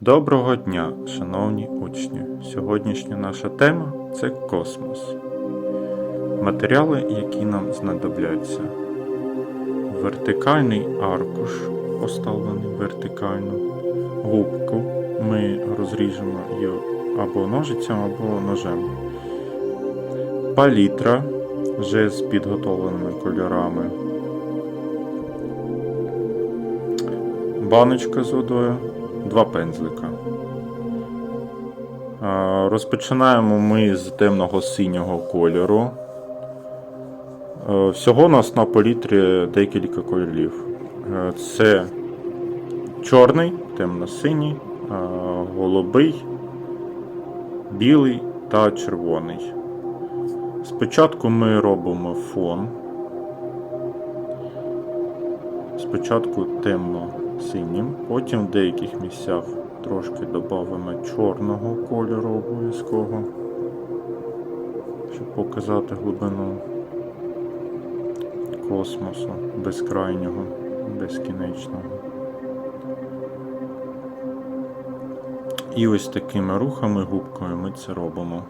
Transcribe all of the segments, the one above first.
Доброго дня, шановні учні! Сьогоднішня наша тема це космос. Матеріали, які нам знадобляться. Вертикальний аркуш, поставлений вертикально. Губку ми розріжемо її або ножицями, або ножем. Палітра вже з підготовленими кольорами. Баночка з водою, два пензлика. Розпочинаємо ми з темного синього кольору. Е, Всього у нас на палітрі декілька кольорів. Е, Це чорний, темно-синій, е, голубий, білий та червоний. Спочатку ми робимо фон. Спочатку темно-синім, потім в деяких місцях трошки додамо чорного кольору обов'язково, щоб показати глибину космосу безкрайнього, безкінечного. І ось такими рухами, губкою ми це робимо.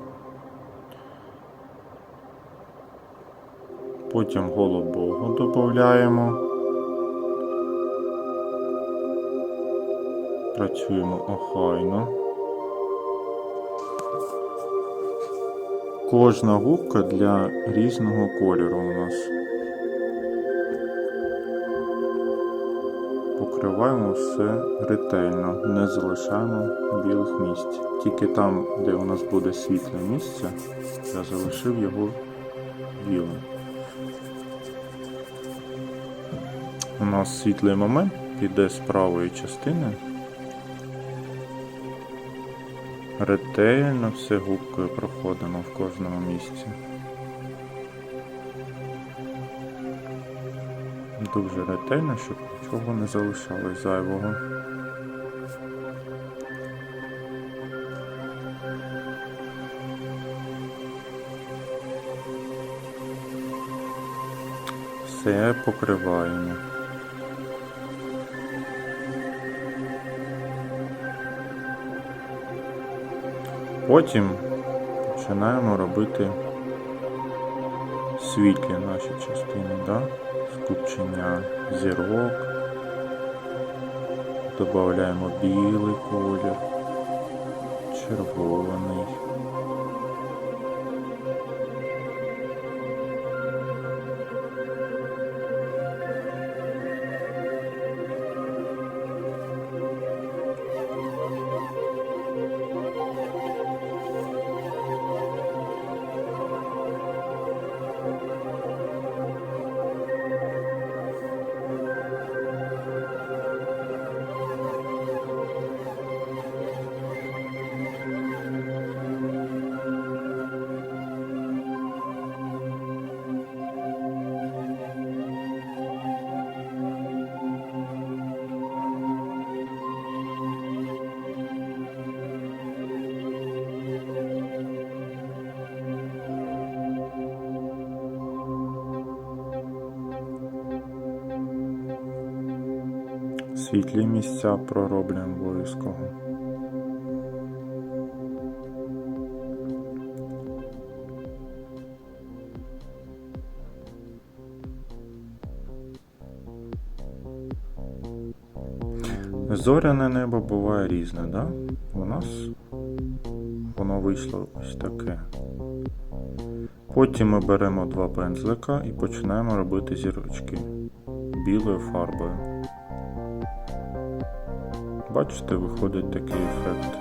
Потім голубого додаємо. Працюємо охайно. Кожна губка для різного кольору у нас. Покриваємо все ретельно, не залишаємо білих місць. Тільки там, де у нас буде світле місце, я залишив його білим. У нас світлий момент піде з правої частини. Ретельно все губкою проходимо в кожному місці. Дуже ретельно, щоб нічого не залишалось зайвого. Все покриваємо. Потім починаємо робити світлі наші частини, да? скупчення зірок, додаємо білий колір, червоний. Світлі місця пророблюємо обов'язково. Зоряне небо буває різне, да? У нас воно вийшло ось таке. Потім ми беремо два пензлика і починаємо робити зірочки білою фарбою. Бачите, виходить такий ефект.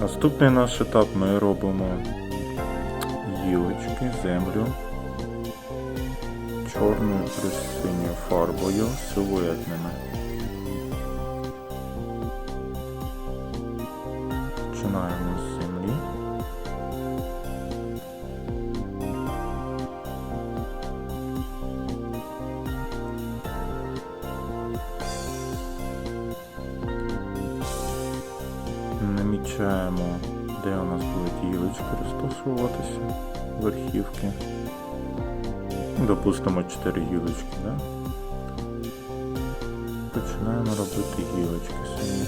Наступний наш етап ми робимо гілочки, землю чорною плюс синьою фарбою силуетними. Починаємо з землі. Намічаємо, де у нас будуть гілочки розташовуватися верхівки. Ну, Допустимо 4 гілочки, да? Починаємо робити гілочки самі.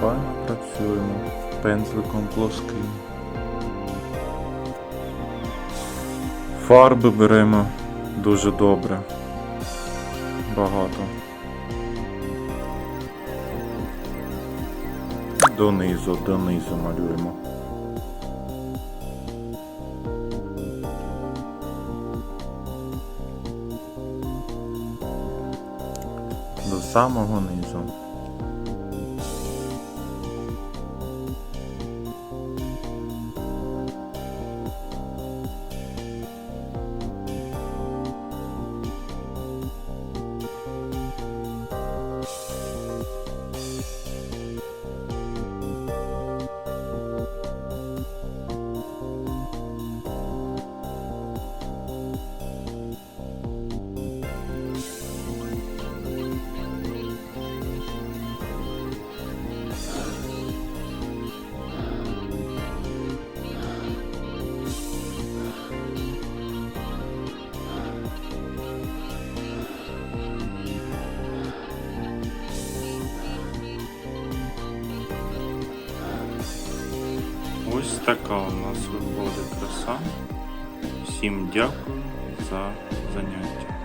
Файно працюємо пензликом плоским. Фарби беремо дуже добре. Багато. Донизу, донизу малюємо. До самого низу. Ось така у нас виходить краса. Всім дякую за заняття.